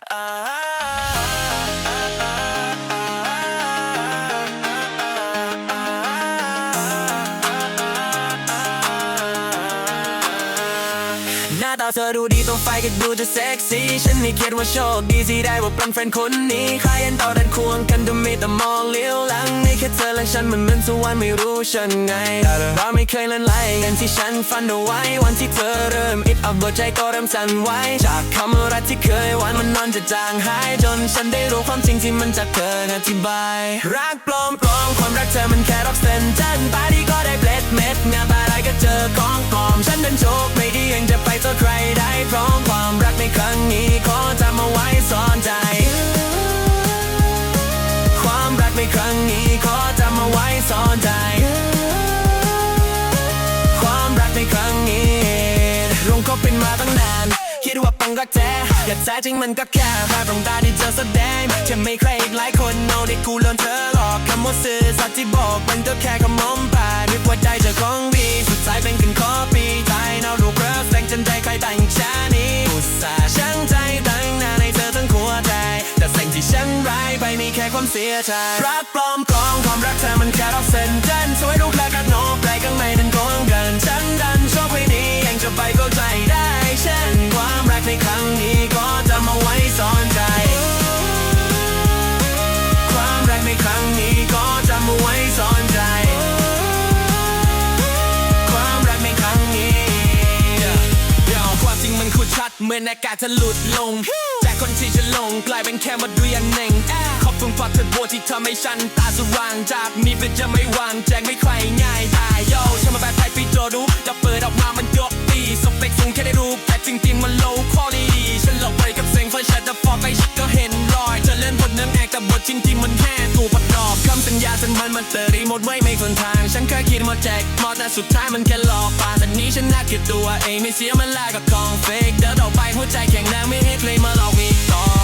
หน้าตาเธอดูดีตรงไฟก็ดูจะเซ็กซี่ ฉันนี่คิดว่าโชคดีที่ได้ว่าเป็นแฟนคนนี้ ใครเห็นต่อดันควงกันดูมีแต่มองเลี้ยวหลัง ค่เธอและฉันมันเหมือนสวรรค์ไม่รู้ฉันไงเราไม่เคยเล่นไล่กันที่ฉันฝันเอาไว้ วันที่เธอเริ่มอิดอับหัวใจก็เริ่มสั่นไหวจากคำรักที่เคยหวานมันนอนจะจางหาย จนฉันได้รู้ความจริงที่มันจากเธออธิบาย รักปลอมปลอมความรักเธอมันแค่รอกเซนจันตาดีก็ได้เบลดเม็ดงานตาอะไรก็เจอของปลอม ฉันเป็นโชคไม่ดียังจะไปโทษใครได้เพราะความรักในครั้งนี้ขอจำเอาไว้สอนใจ ความรักในครั้งนี้ขอจำเอาไว้สอนใจ ความรักในครั้งนี้ลงก็เป็นมาตั้งนาน คิดว่าปังก็แท้แต่แท้จริงมันก็แค่ภาพตรงตาที่เธอแสดงจะไม่ใครอีกหลายคนเอาได้กูโดนเธอหลอกคำว่าสื่อสัตย์ที่บอกมันก็แค่คำมอมปากนึกว่าใจเจะของดีสุดท้ายเป็นกันขอปีใจเนาลูกเริฟแสงจนใจใครแต่งชานี้อุตส่าห์ช่างใจตั้งนานให้เธอทั้งหัวใจแต่สิ่งที่ฉันร้ายไปมีแค่ความเสียใจรักปลอมกลอง เหมือนอากาศจะหลุดลง จากคนที่จะลงกลายเป็นแค่มาดูยันเน่งขอบคุณพอเธอบัวที่ทำให้ฉันตาสว่างจากนี้เป็นจะไม่วางแจงไม่ใครง่ายตายโยฉันมาแบบไทยฟีโจดูจะเปิดออกมามันยกตีสเปคสูงแค่ได้รูปแต่จริงๆมัน low quality ฉันหลอกไปกับเสียงไฟแชทแต่ฟอกไอชิก็เห็นรอยเธอเล่นบทนางเอกแต่บทจริงๆมันแค่ตัวประกอบคำสัญญาฉันมันมันเตอรีหมดไว้ไม่คนทาง ฉันเคยคิดมาแจกมอดแต่สุดท้ายมันแค่หลอกปาแต่นี้ฉันน่าเกลียดตัวเองไม่เสียมันแลกกับกองเฟกเดินออกไปหัวใจแข็งแรงไม่ให้ใครมาลองอีกต่อ